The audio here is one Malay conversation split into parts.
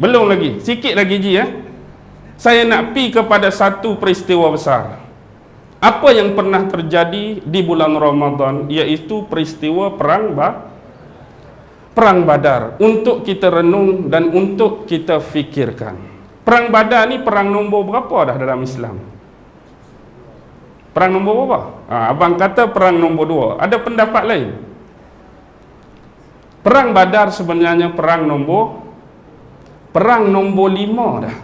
Belum lagi. Sikit lagi Ji ya. Saya nak pi kepada satu peristiwa besar. Apa yang pernah terjadi di bulan Ramadan iaitu peristiwa perang ba perang Badar untuk kita renung dan untuk kita fikirkan. Perang Badar ni perang nombor berapa dah dalam Islam? Perang nombor berapa? Ha, abang kata perang nombor dua. Ada pendapat lain? Perang Badar sebenarnya perang nombor perang nombor lima dah.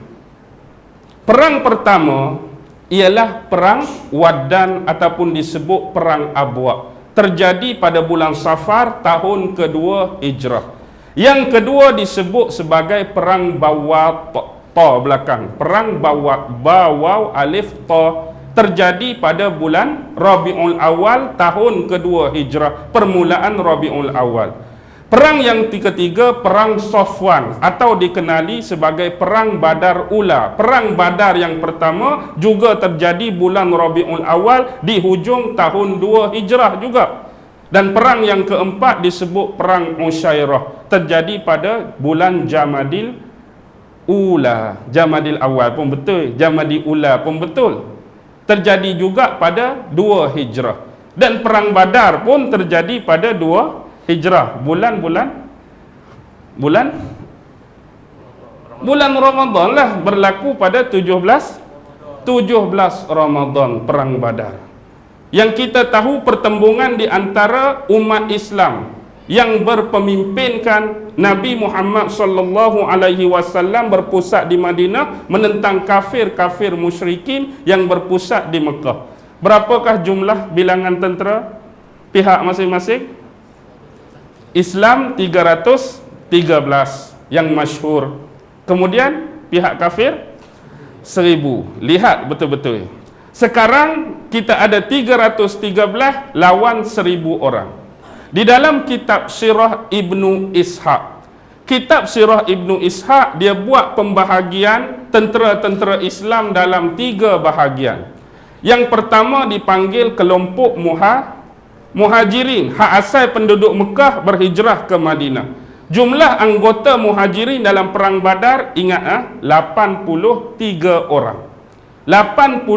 Perang pertama ialah perang Wadan ataupun disebut perang Abwa. Terjadi pada bulan Safar tahun kedua Hijrah. Yang kedua disebut sebagai perang Bawat ta belakang. Perang Bawat bawau alif ta terjadi pada bulan Rabiul Awal tahun kedua Hijrah. Permulaan Rabiul Awal. Perang yang ketiga, Perang Sofwan atau dikenali sebagai Perang Badar Ula. Perang Badar yang pertama juga terjadi bulan Rabiul Awal di hujung tahun 2 Hijrah juga. Dan perang yang keempat disebut Perang Usyairah. Terjadi pada bulan Jamadil Ula. Jamadil Awal pun betul. Jamadil Ula pun betul. Terjadi juga pada 2 Hijrah. Dan Perang Badar pun terjadi pada 2 hijrah. Bulan-bulan bulan? Bulan? Ramadan lah berlaku pada 17 17 Ramadan perang Badar. Yang kita tahu pertembungan di antara umat Islam yang berpemimpinkan Nabi Muhammad sallallahu alaihi wasallam berpusat di Madinah menentang kafir-kafir musyrikin yang berpusat di Mekah. Berapakah jumlah bilangan tentera? Pihak masing-masing? Islam 313 yang masyhur. Kemudian pihak kafir 1000. Lihat betul-betul. Sekarang kita ada 313 lawan 1000 orang. Di dalam kitab Sirah Ibnu Ishaq. Kitab Sirah Ibnu Ishaq dia buat pembahagian tentera-tentera Islam dalam tiga bahagian. Yang pertama dipanggil kelompok Muha Muhajirin, hak asal penduduk Mekah berhijrah ke Madinah. Jumlah anggota Muhajirin dalam perang Badar ingat ah 83 orang. 83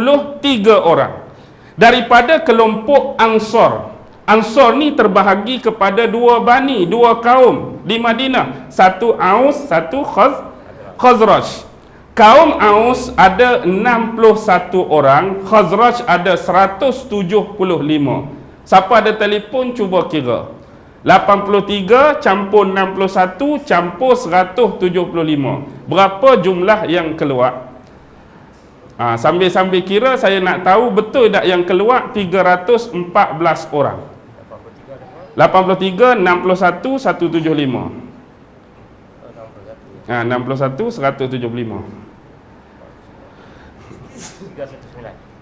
orang. Daripada kelompok Ansor. Ansor ni terbahagi kepada dua bani, dua kaum di Madinah. Satu Aus, satu Khaz Khazraj. Kaum Aus ada 61 orang, Khazraj ada 175. Siapa ada telefon cuba kira. 83 campur 61 campur 175. Berapa jumlah yang keluar? Ha, sambil-sambil kira saya nak tahu betul tak yang keluar 314 orang. 83 61 175. Ha, 61 175.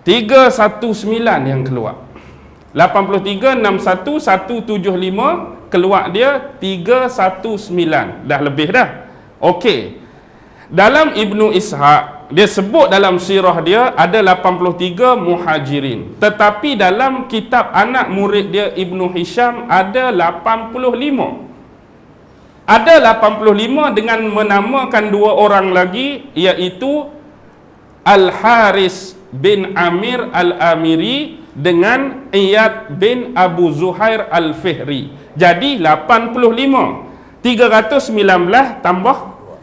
319 yang keluar. 83 61 175 keluar dia 319 dah lebih dah. Okey. Dalam Ibnu Ishaq dia sebut dalam sirah dia ada 83 muhajirin. Tetapi dalam kitab anak murid dia Ibnu Hisham ada 85 ada 85 dengan menamakan dua orang lagi iaitu Al-Haris bin Amir Al-Amiri dengan Iyad bin Abu Zuhair Al-Fihri. Jadi 85. 319 tambah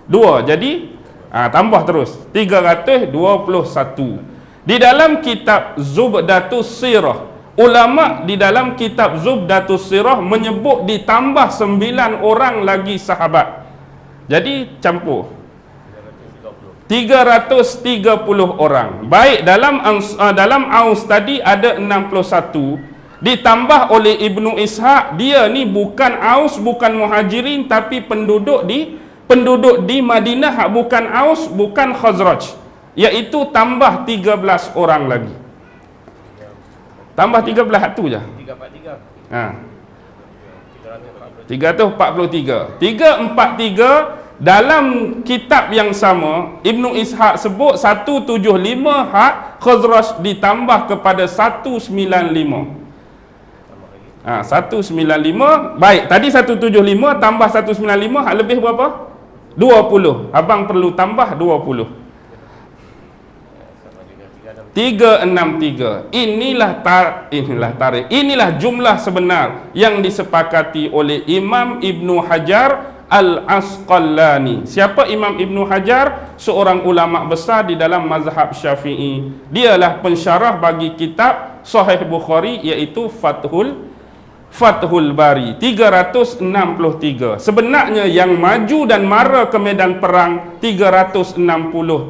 2. Jadi ha, tambah terus. 321. Di dalam kitab Zubdatus Sirah, ulama di dalam kitab Zubdatus Sirah menyebut ditambah 9 orang lagi sahabat. Jadi campur. 330 orang. Baik dalam uh, dalam Aus tadi ada 61 ditambah oleh Ibnu Ishaq dia ni bukan Aus bukan Muhajirin tapi penduduk di penduduk di Madinah bukan Aus bukan Khazraj iaitu tambah 13 orang lagi. Tambah 13 tu je. 343. Ha. 343. 343 dalam kitab yang sama Ibnu Ishaq sebut 175 hak Khazraj ditambah kepada 195 ha, 195 baik tadi 175 tambah 195 hak lebih berapa? 20. Abang perlu tambah 20. 363. Inilah tar inilah tarikh. Inilah jumlah sebenar yang disepakati oleh Imam Ibnu Hajar Al-Asqalani. Siapa Imam Ibnu Hajar? Seorang ulama besar di dalam mazhab Syafi'i. Dialah pensyarah bagi kitab Sahih Bukhari iaitu Fathul Fathul Bari 363. Sebenarnya yang maju dan mara ke medan perang 360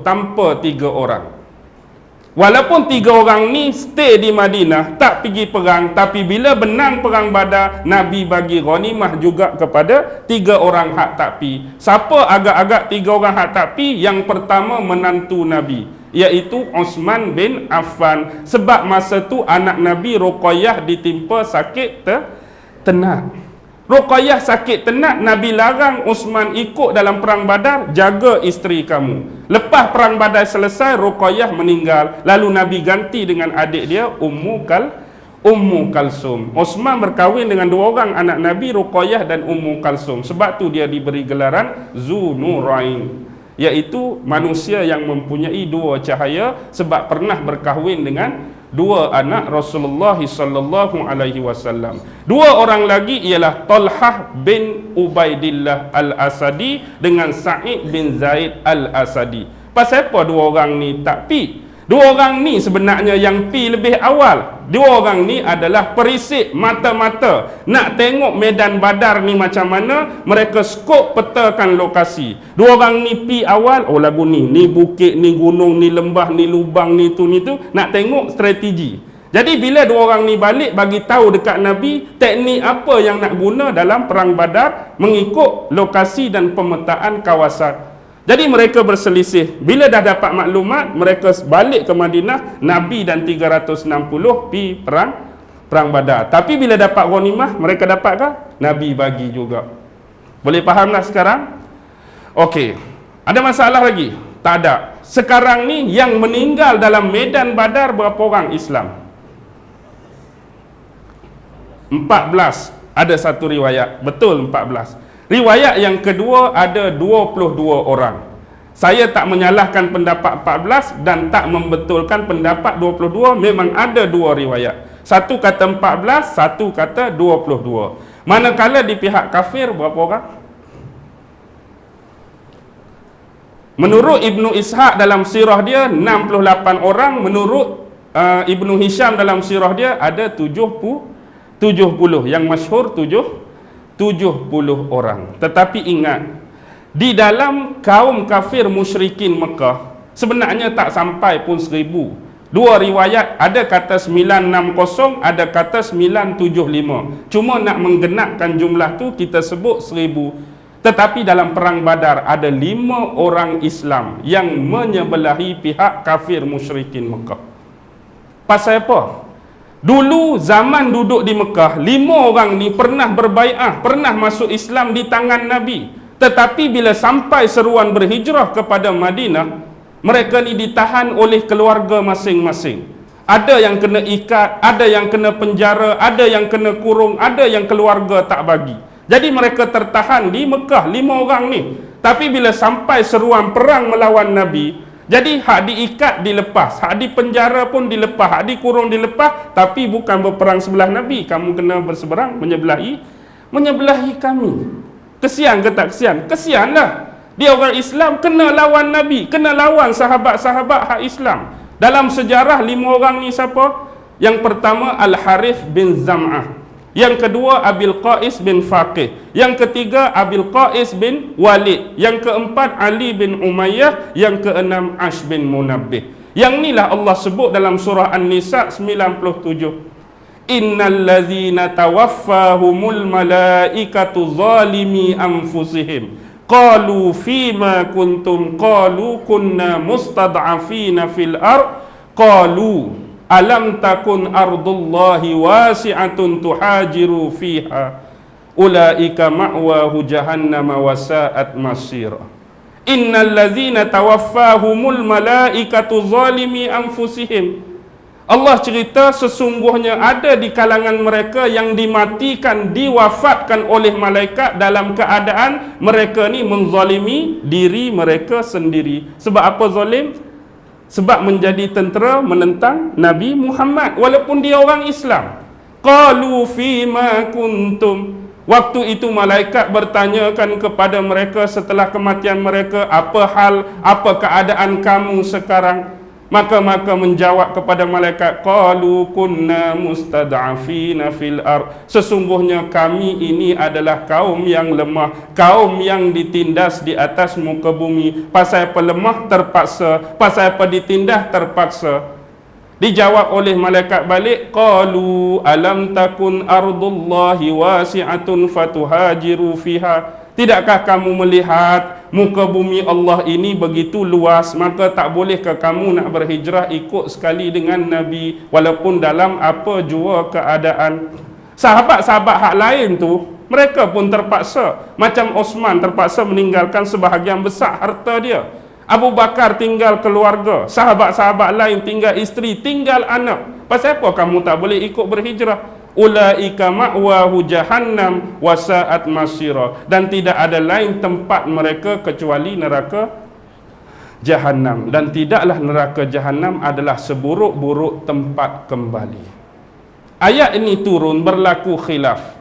tanpa tiga orang. Walaupun tiga orang ni stay di Madinah, tak pergi perang, tapi bila benang perang badar, Nabi bagi ghanimah juga kepada tiga orang hak tak pi. Siapa agak-agak tiga orang hak tak pi? Yang pertama menantu Nabi, iaitu Osman bin Affan. Sebab masa tu anak Nabi Ruqayyah ditimpa sakit ter tenat. Ruqayyah sakit tenat, Nabi larang Usman ikut dalam perang badar, jaga isteri kamu. Lepas perang badar selesai, Ruqayyah meninggal. Lalu Nabi ganti dengan adik dia, Ummu Kal Ummu Kalsum. Osman berkahwin dengan dua orang anak Nabi, Ruqayyah dan Ummu Kalsum. Sebab tu dia diberi gelaran Zunurain. Iaitu manusia yang mempunyai dua cahaya sebab pernah berkahwin dengan dua anak Rasulullah sallallahu alaihi wasallam. Dua orang lagi ialah Talhah bin Ubaidillah Al-Asadi dengan Sa'id bin Zaid Al-Asadi. Pasal apa dua orang ni tak pi? Dua orang ni sebenarnya yang pi lebih awal. Dua orang ni adalah perisik mata-mata. Nak tengok medan badar ni macam mana, mereka skop petakan lokasi. Dua orang ni pi awal, oh lagu ni, ni bukit, ni gunung, ni lembah, ni lubang, ni tu, ni tu. Nak tengok strategi. Jadi bila dua orang ni balik bagi tahu dekat Nabi teknik apa yang nak guna dalam perang badar mengikut lokasi dan pemetaan kawasan jadi mereka berselisih. Bila dah dapat maklumat, mereka balik ke Madinah, Nabi dan 360 pi perang perang Badar. Tapi bila dapat ghanimah, mereka dapatkah? Nabi bagi juga. Boleh fahamlah sekarang? Okey. Ada masalah lagi? Tak ada. Sekarang ni yang meninggal dalam medan Badar berapa orang Islam? 14. Ada satu riwayat. Betul 14. Riwayat yang kedua ada 22 orang. Saya tak menyalahkan pendapat 14 dan tak membetulkan pendapat 22. Memang ada dua riwayat. Satu kata 14, satu kata 22. Manakala di pihak kafir berapa orang? Menurut Ibnu Ishaq dalam sirah dia 68 orang, menurut uh, Ibnu Hisham dalam sirah dia ada 70 70 yang masyhur 7 70 orang. Tetapi ingat, di dalam kaum kafir musyrikin Mekah, sebenarnya tak sampai pun seribu. Dua riwayat, ada kata 960, ada kata 975. Cuma nak menggenapkan jumlah tu, kita sebut seribu. Tetapi dalam perang badar, ada lima orang Islam yang menyebelahi pihak kafir musyrikin Mekah. Pasal apa? Dulu zaman duduk di Mekah, lima orang ni pernah berbaiah, pernah masuk Islam di tangan Nabi. Tetapi bila sampai seruan berhijrah kepada Madinah, mereka ni ditahan oleh keluarga masing-masing. Ada yang kena ikat, ada yang kena penjara, ada yang kena kurung, ada yang keluarga tak bagi. Jadi mereka tertahan di Mekah, lima orang ni. Tapi bila sampai seruan perang melawan Nabi, jadi hak diikat dilepas, hak di penjara pun dilepas, hak dikurung dilepas, tapi bukan berperang sebelah Nabi. Kamu kena berseberang menyebelahi menyebelahi kami. Kesian ke tak kesian? Kesianlah. Dia orang Islam kena lawan Nabi, kena lawan sahabat-sahabat hak Islam. Dalam sejarah lima orang ni siapa? Yang pertama Al Harith bin Zam'ah. Yang kedua Abil Qais bin Faqih. Yang ketiga Abil Qais bin Walid. Yang keempat Ali bin Umayyah. Yang keenam Ash bin Munabbih. Yang inilah Allah sebut dalam surah An-Nisa 97. Innal ladzina tawaffahumul malaikatu zalimi anfusihim. Qalu fima kuntum qalu kunna mustad'afina fil ar qalu alam takun ardullahi wasi'atun tuhajiru fiha ulaika ma'wahu jahannama wa sa'at masira innal ladzina tawaffahumul malaikatu zalimi anfusihim Allah cerita sesungguhnya ada di kalangan mereka yang dimatikan, diwafatkan oleh malaikat dalam keadaan mereka ni menzalimi diri mereka sendiri. Sebab apa zalim? Sebab menjadi tentera menentang Nabi Muhammad walaupun dia orang Islam. Qalu fima kuntum Waktu itu malaikat bertanyakan kepada mereka setelah kematian mereka apa hal apa keadaan kamu sekarang Maka maka menjawab kepada malaikat qalu kunna mustad'afina fil ar sesungguhnya kami ini adalah kaum yang lemah kaum yang ditindas di atas muka bumi. Pasal apa lemah terpaksa pasal apa ditindas terpaksa. Dijawab oleh malaikat balik qalu alam takun ardullahi wasi'atun fatuhajiru fiha Tidakkah kamu melihat muka bumi Allah ini begitu luas? Maka tak bolehkah kamu nak berhijrah ikut sekali dengan Nabi walaupun dalam apa jua keadaan? Sahabat-sahabat hak lain tu mereka pun terpaksa. Macam Osman terpaksa meninggalkan sebahagian besar harta dia. Abu Bakar tinggal keluarga. Sahabat-sahabat lain tinggal isteri tinggal anak. Pasal apa kamu tak boleh ikut berhijrah ulaika ma'wahu jahannam wa sa'at masira. Dan tidak ada lain tempat mereka kecuali neraka jahannam. Dan tidaklah neraka jahannam adalah seburuk-buruk tempat kembali. Ayat ini turun berlaku khilaf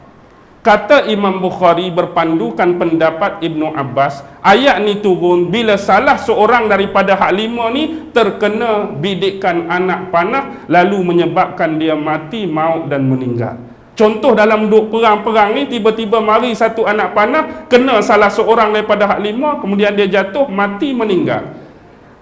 Kata Imam Bukhari berpandukan pendapat Ibnu Abbas, ayat ni turun bila salah seorang daripada hak lima ni terkena bidikan anak panah lalu menyebabkan dia mati, maut dan meninggal. Contoh dalam duk perang-perang ni tiba-tiba mari satu anak panah kena salah seorang daripada hak lima kemudian dia jatuh mati meninggal.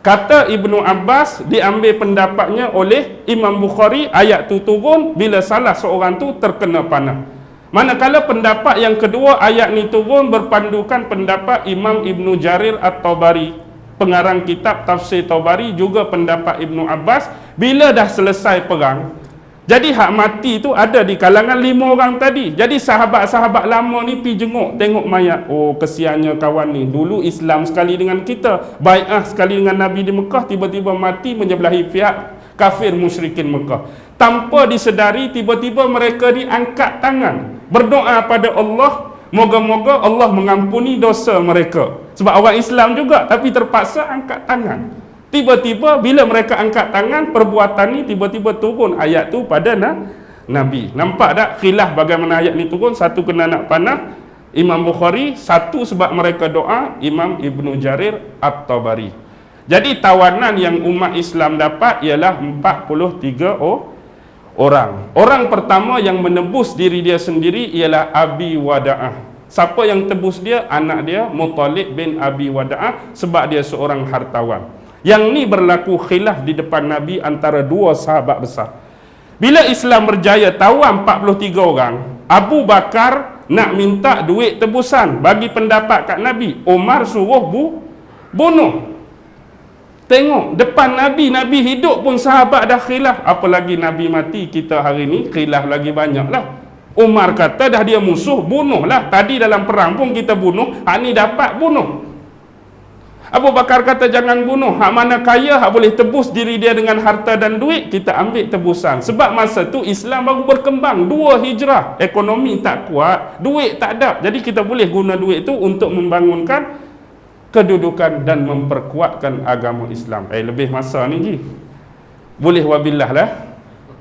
Kata Ibnu Abbas diambil pendapatnya oleh Imam Bukhari ayat tu turun bila salah seorang tu terkena panah. Manakala pendapat yang kedua ayat ni turun berpandukan pendapat Imam Ibnu Jarir At-Tabari. Pengarang kitab tafsir Tabari juga pendapat Ibnu Abbas bila dah selesai perang jadi hak mati tu ada di kalangan lima orang tadi. Jadi sahabat-sahabat lama ni pi jenguk tengok mayat oh kesiannya kawan ni. Dulu Islam sekali dengan kita bai'ah sekali dengan Nabi di Mekah tiba-tiba mati menyebelahi pihak kafir musyrikin Mekah. Tanpa disedari tiba-tiba mereka diangkat tangan berdoa pada Allah moga-moga Allah mengampuni dosa mereka. Sebab orang Islam juga tapi terpaksa angkat tangan. Tiba-tiba bila mereka angkat tangan perbuatan ni tiba-tiba turun ayat tu pada na Nabi. Nampak tak khilaf bagaimana ayat ni turun? Satu kena nak panah Imam Bukhari satu sebab mereka doa Imam Ibnu Jarir At-Tabari. Jadi tawanan yang umat Islam dapat ialah 43 oh, orang. Orang pertama yang menebus diri dia sendiri ialah Abi Wada'ah. Siapa yang tebus dia? Anak dia Muttalib bin Abi Wada'ah sebab dia seorang hartawan. Yang ni berlaku khilaf di depan Nabi antara dua sahabat besar. Bila Islam berjaya tawan 43 orang, Abu Bakar nak minta duit tebusan bagi pendapat kat Nabi. Umar suruh bu bunuh. Tengok depan Nabi, Nabi hidup pun sahabat dah khilaf. Apalagi Nabi mati kita hari ni khilaf lagi banyak lah. Umar kata dah dia musuh, bunuhlah. Tadi dalam perang pun kita bunuh, hak ni dapat bunuh. Abu Bakar kata jangan bunuh. Hak mana kaya, hak boleh tebus diri dia dengan harta dan duit, kita ambil tebusan. Sebab masa tu Islam baru berkembang. Dua hijrah. Ekonomi tak kuat, duit tak ada. Jadi kita boleh guna duit tu untuk membangunkan kedudukan dan memperkuatkan agama Islam. Eh lebih masa ni ji. Boleh wabillah lah.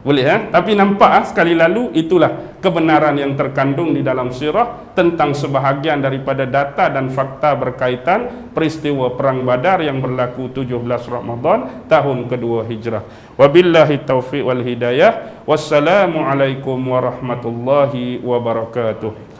Boleh ya? Tapi nampak ah sekali lalu itulah kebenaran yang terkandung di dalam sirah tentang sebahagian daripada data dan fakta berkaitan peristiwa perang Badar yang berlaku 17 Ramadan tahun kedua Hijrah. Wabillahi taufiq wal hidayah. Wassalamualaikum warahmatullahi wabarakatuh.